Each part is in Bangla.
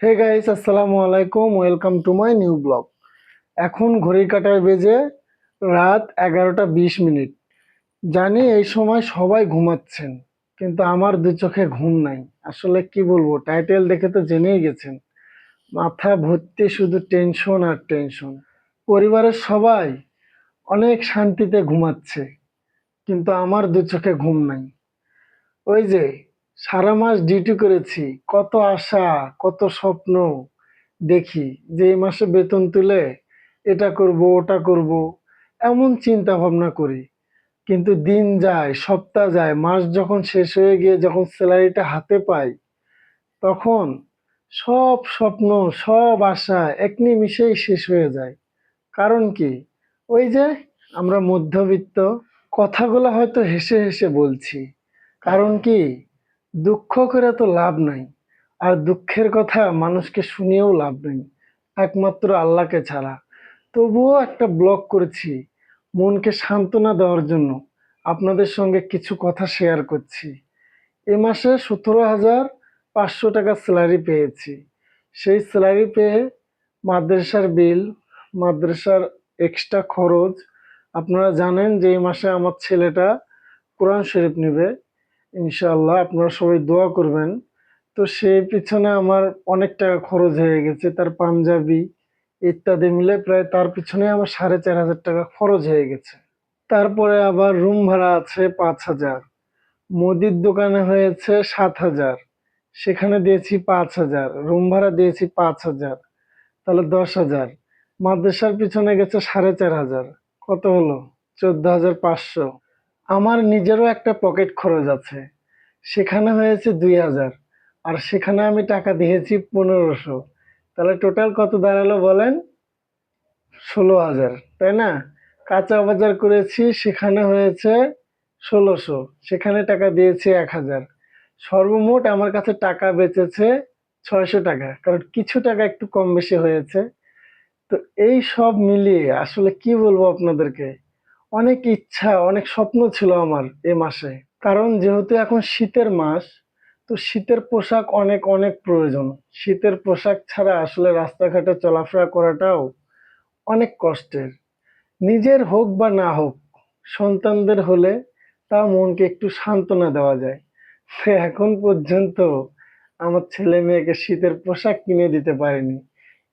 হে গাইস আসসালামু আলাইকুম welcome to my new blog এখন ঘড়ির কাঁটায় বেজে রাত এগারোটা বিশ মিনিট। জানি এই সময় সবাই ঘুমাচ্ছেন, কিন্তু আমার দু চোখে ঘুম নাই। আসলে কি বলব টাইটেল দেখে তো জেনেই গেছেন। মাথা ভর্তি শুধু টেনশন আর টেনশন পরিবারের সবাই অনেক শান্তিতে ঘুমাচ্ছে, কিন্তু আমার দু চোখে ঘুম নাই। ওই যে সারা মাস ডিউটি করেছি। কত আশা, কত স্বপ্ন। দেখি যে এই মাসে বেতন তুলে এটা করব, ওটা করব, এমন চিন্তা ভাবনা করি। কিন্তু দিন যায়, সপ্তাহ যায়, মাস যখন শেষ হয়ে গিয়ে যখন স্যালারিটা হাতে পাই, তখন সব স্বপ্ন, সব আশা এক নিমিষেই শেষ হয়ে যায়। কারণ কি? ওই যে আমরা মধ্যবিত্ত, কথাগুলো হয়তো হেসে হেসে বলছি। কারণ কি? দুঃখ করে তো লাভ নাই, আর দুঃখের কথা মানুষকে শুনিয়েও লাভ নেই, একমাত্র আল্লাহকে ছাড়া। তবুও একটা ব্লগ করেছি মনকে সান্ত্বনা দেওয়ার জন্য, আপনাদের সঙ্গে কিছু কথা শেয়ার করছি। এ মাসে সতেরো হাজার পাঁচশো টাকা স্যালারি পেয়েছি। সেই স্যালারি পেয়ে মাদ্রাসার বিল, মাদ্রাসার এক্সট্রা খরচ, আপনারা জানেন যে এই মাসে আমার ছেলেটা কোরআন শরীফ নেবে। ইনশাআল্লাহ আপনারা সবাই দোয়া করবেন। তো সেই পিছনে আমার অনেক টাকা খরচ হয়ে গেছে, তার পাঞ্জাবি ইত্যাদি মিলে প্রায় তার পিছনে আমার সাড়ে চার হাজার টাকা খরচ হয়ে গেছে। তারপরে আবার রুম ভাড়া আছে পাঁচ হাজার, মুদির দোকানে হয়েছে সাত হাজার, সেখানে দিয়েছি পাঁচ হাজার, রুম ভাড়া দিয়েছি পাঁচ হাজার, তাহলে দশ হাজার, মাদ্রাসার পিছনে গেছে সাড়ে চার হাজার, কত হলো? চোদ্দ হাজার পাঁচশো। আমার নিজেরও একটা পকেট খরচ আছে। সেখানে হয়েছে দুই হাজার। আর সেখানে আমি টাকা দিয়েছি পনেরোশো। তাহলে টোটাল কত দাঁড়াল বলেন? ষোলো হাজার, তাই না? কাঁচা বাজার করেছি, সেখানে হয়েছে ষোলোশো। সেখানে টাকা দিয়েছি এক হাজার। সর্বমোট আমার কাছে টাকা বেঁচেছে ছয়শো টাকা। কারণ কিছু টাকা একটু কম বেশি হয়েছে। তো এই সব মিলিয়ে আসলে কি বলব আপনাদেরকে? অনেক ইচ্ছা, অনেক স্বপ্ন ছিল আমার এ মাসে। কারণ যেহেতু এখন শীতের মাস, তো শীতের পোশাক অনেক অনেক প্রয়োজন। শীতের পোশাক ছাড়া আসলে রাস্তাঘাটে চলাফেরা করাটাও অনেক কষ্টের। নিজের হোক বা না হোক, সন্তানদের হলে তা মনকে একটু সান্ত্বনা দেওয়া যায়। সে এখন পর্যন্ত আমার ছেলে মেয়েকে শীতের পোশাক কিনে দিতে পারেনি।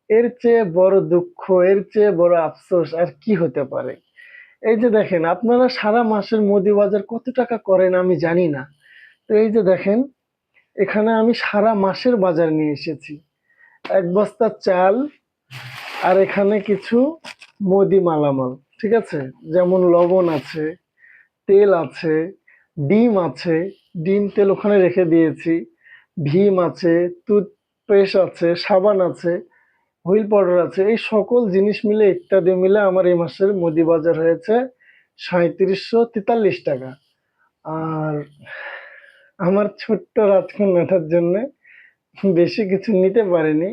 এর চেয়ে বড় দুঃখ, এর চেয়ে বড় আফসোস আর কি হতে পারে? এই যে দেখেন, আপনারা সারা মাসের মুদি বাজার কত টাকা করেন আমি জানি না। তো এই যে দেখেন, এখানে আমি সারা মাসের বাজার নিয়ে এসেছি। এক বস্তা চাল আর এখানে কিছু মুদি মালামাল, ঠিক আছে? যেমন লবণ আছে, তেল আছে, ডিম আছে, ডিম, তেল ওখানে রেখে দিয়েছি। ভীম আছে, টুথপেস্ট আছে, সাবান আছে হুইল পাউডার আছে। এই সকল জিনিস মিলে ইত্যাদি মিলে আমার এই মাসের মুদি বাজার হয়েছে সাঁত্রিশশো তেতাল্লিশ টাকা। আর আমার ছোট্ট রাজকন্যাটার জন্য বেশি কিছু নিতে পারিনি।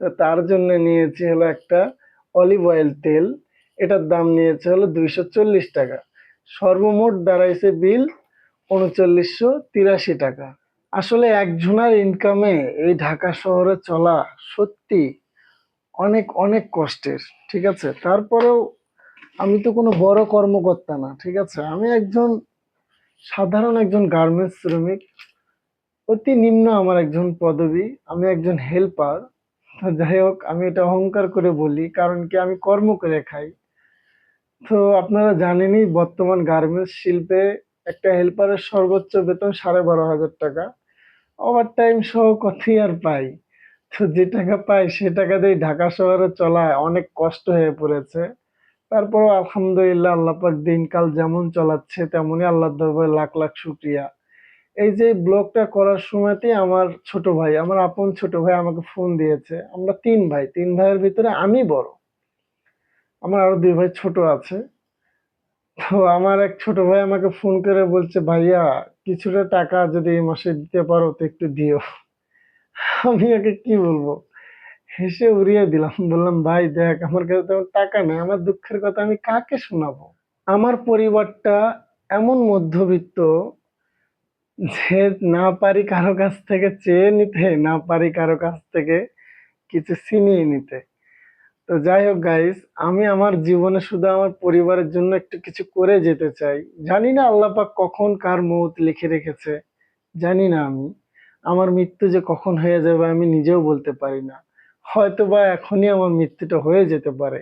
তো তার জন্য নিয়েছি হলো একটা অলিভ অয়েল তেল। এটার দাম নিয়েছে হলো দুইশো চল্লিশ টাকা। সর্বমোট দাঁড়াইছে বিল উনচল্লিশশো তিরাশি টাকা। আসলে এক ঝুনার ইনকামে এই ঢাকা শহরে চলা সত্যি অনেক অনেক কষ্টের, ঠিক আছে? তারপরেও আমি তো কোনো বড় কর্মকর্তা না, ঠিক আছে? আমি একজন সাধারণ একজন গার্মেন্টস শ্রমিক, অতি নিম্ন আমার একজন পদবি, আমি একজন হেল্পার তো যাই হোক, আমি এটা অহংকার করে বলি, কারণ কি আমি কর্ম করে খাই। তো আপনারা জানেনই, বর্তমান গার্মেন্টস শিল্পে একটা হেল্পারের সর্বোচ্চ বেতন সাড়ে বারো হাজার টাকা। ওভার টাইম সহ কতই আর পাই। তো যে টাকা পাই সে টাকা দিয়ে ঢাকা শহরে চলায় অনেক কষ্ট হয়ে পড়েছে। তারপরও আলহামদুলিল্লাহ আল্লাহ পাক দিনকাল যেমন চলাচ্ছে, তেমনই আল্লাহর দরবারে লাখ লাখ শুক্রিয়া। এই যে ব্লগটা করার সময়তেই আমার ছোট ভাই, আমার আপন ছোট ভাই আমাকে ফোন দিয়েছে। আমরা তিন ভাই, তিন ভাইয়ের ভিতরে আমি বড়। আমার আরও দুই ভাই ছোট আছে। তো আমার এক ছোট ভাই আমাকে ফোন করে বলছে, ভাইয়া, কিছুটা টাকা যদি এই মাসে দিতে পারো তো একটু দিও। আমি ওকে কি বলব? হেসে উড়িয়ে দিলাম, বললাম, ভাই, দেখ, আমার কাছে তেমন টাকা নেই, আমার দুঃখের কথা আমি কাকে শোনাবো? আমার পরিবারটা এমন মধ্যবিত্ত যে না পারি কারও কাছ থেকে চেয়ে নিতে, না পারি কারও কাছ থেকে কিছু ছিনিয়ে নিতে। তো যাই হোক গাইস আমি আমার জীবনে শুধু আমার পরিবারের জন্য একটু কিছু করে যেতে চাই। জানি না আল্লাহ পাক কখন কার মত লিখে রেখেছে, জানি না আমি। আমার মৃত্যু যে কখন হয়ে যাবে আমি নিজেও বলতে পারি না। হয়তো বা এখনই আমার মৃত্যুটা হয়ে যেতে পারে।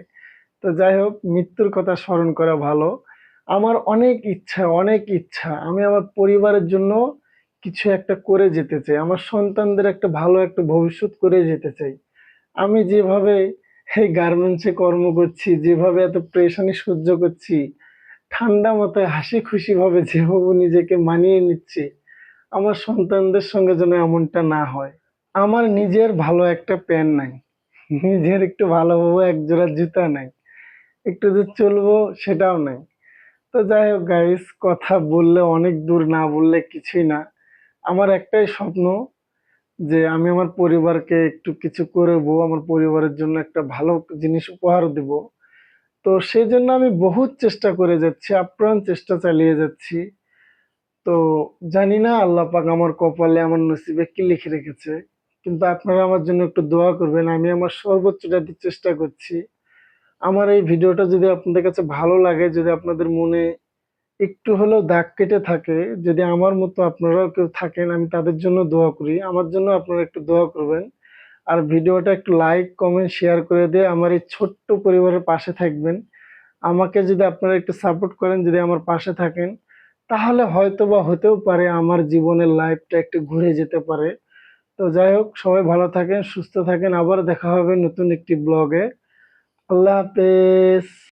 তো যাই হোক, মৃত্যুর কথা স্মরণ করা ভালো। আমার অনেক ইচ্ছা অনেক ইচ্ছা। আমি আমার পরিবারের জন্য কিছু একটা করে যেতে চাই। আমার সন্তানদের একটা ভালো একটা ভবিষ্যৎ করে যেতে চাই। আমি যেভাবে এই গার্মেন্টসে কর্ম করছি, যেভাবে এত প্রেশানি সহ্য করছি, ঠান্ডা মাথায় হাসি খুশি ভাবে যেভাবে নিজেকে মানিয়ে নিচ্ছি আমার সন্তানদের সঙ্গে যেন এমনটা না হয়। আমার নিজের ভালো একটা প্যান্ট নাই। নিজের একটু ভালোভাবে এক জোড়া জুতা নাই। একটু যে চলবো সেটাও নাই। তো যাই হোক গাইস কথা বললে অনেক দূর, না বললে কিছুই না। আমার একটাই স্বপ্ন যে আমি আমার পরিবারকে একটু কিছু করব আমার পরিবারের জন্য একটা ভালো জিনিস উপহার দেব। তো সেই জন্য আমি বহুত চেষ্টা করে যাচ্ছি, আপ্রাণ চেষ্টা চালিয়ে যাচ্ছি। তো জানি না আল্লাহ পাক আমার কপালে আমার নসিবে কি লিখে রেখেছে, কিন্তু আপনারা আমার জন্য একটু দোয়া করবেন, আমি আমার সর্বোচ্চটা দিয়ে চেষ্টা করছি। আমার এই ভিডিওটা যদি আপনাদের কাছে ভালো লাগে, যদি আপনাদের মনে একটু হলেও দাগ কেটে থাকে, যদি আমার মতো আপনারাও কেউ থাকেন, আমি তাদের জন্য দোয়া করি, আমার জন্য আপনারা একটু দোয়া করবেন। আর ভিডিওটা একটু লাইক, কমেন্ট, শেয়ার করে দিয়ে আমার এই ছোট্ট পরিবারের পাশে থাকবেন। আমাকে যদি আপনারা একটু সাপোর্ট করেন, যদি আমার পাশে থাকেন তাহলে হয়তো বা হতেও পারে আমার জীবনের লাইফটা একটু ঘুরে যেতে পারে। তো যাই হোক, সবাই ভালো থাকেন, সুস্থ থাকেন। আবার দেখা হবে নতুন একটি ব্লগে আল্লাহ হাফেজ।